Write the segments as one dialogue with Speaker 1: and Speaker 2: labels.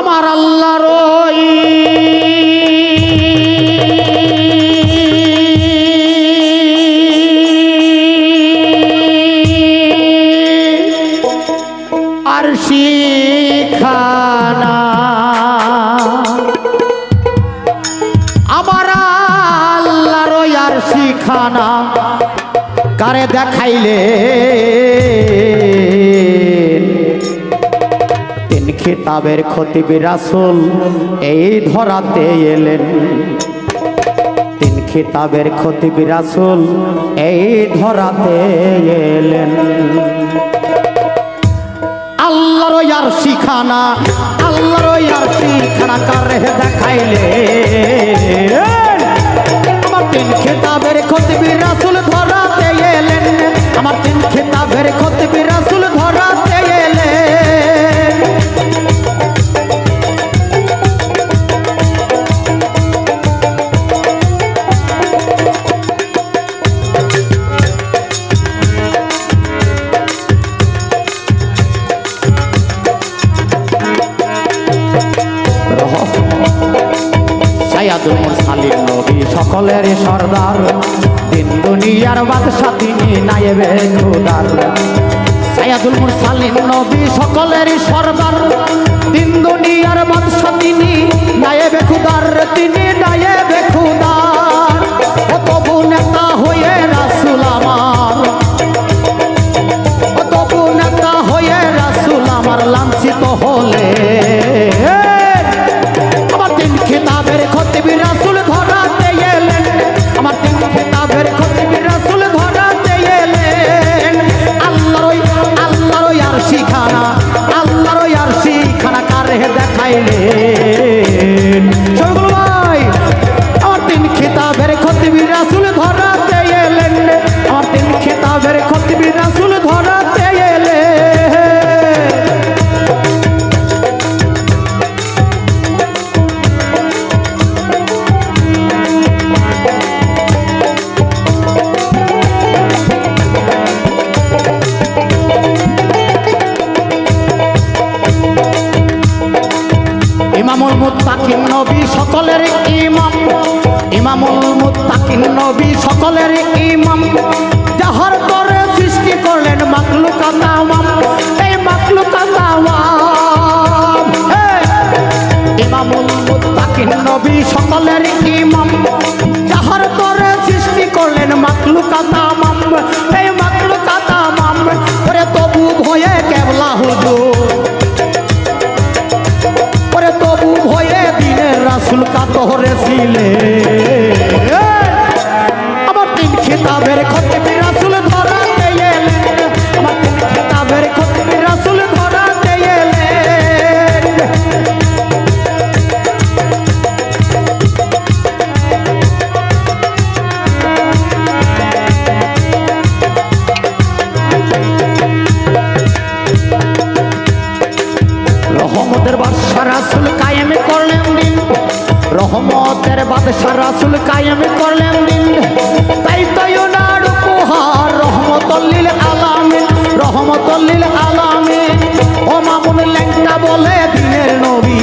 Speaker 1: আমার আল্লাহর ওই আর শিখানা। আমার আল্লাহর ওই আর শিখানা। কারে দেখাইলে? খিতাবের খতিবি রাসুল এই ধরাতে এলেন। তিন খিতাবের খতিবি রাসুল এই ধরাতে এলেন। আল্লাহর ইয়ার শিখানা, আল্লাহর ইয়ার শিখানা কারে দেখাইলে। আমার তিন খেতাবের খতিবি রাসুল সায়াদুল মুরসালিন নবী সকলের সর্দার। দিন দুনিয়ার বাদশা তিনি নায়েবে খুদার। সায়াদুল মুরসালিন নবী সকলের সর্দার। দিন দুনিয়ার বাদশা তিনি নায়েবে খুদার। তিনি নায়েবে খুদার। তবু নেতা হয়ে রাসুল আমার। তবু নেতা হয়ে রাসুল আমার লাঞ্ছিত হলে। ইমামুল মুত্তাকিন নবী সকলের ইমাম। ইমামুল মুত্তাকিন নবী সকলের ইমাম। যাহার করে সৃষ্টি করলেন মাকলুকা তাওয়াম। এই মাকলুকা তাওয়াম ইমামুল মুত্তাকিন নবী সকলের ইমাম। যাহার করে সৃষ্টি করলেন মাকলুকা তাওয়াম রহমতের বাদশা রাসুল কায়েম করলেন দিন। তাই তাই ওনার উপহার রহমতল্লিল আলামিন রহমতল্লিল আলামিন। ও মামুন লেঙ্কা বলে দিনের নবী।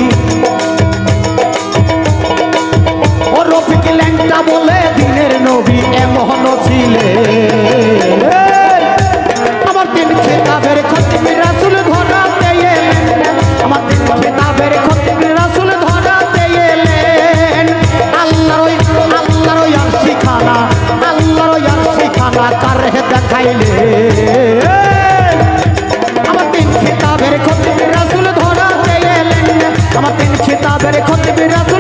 Speaker 1: ও রফিক লেঙ্কা বলে দিনের নবী। শিখানা কারে দেখাইলে। আমার তিন খেতাবের খতিবি রাসুল ধরা এলেন। আমার তিন খেতাবের খতিবি রাসুল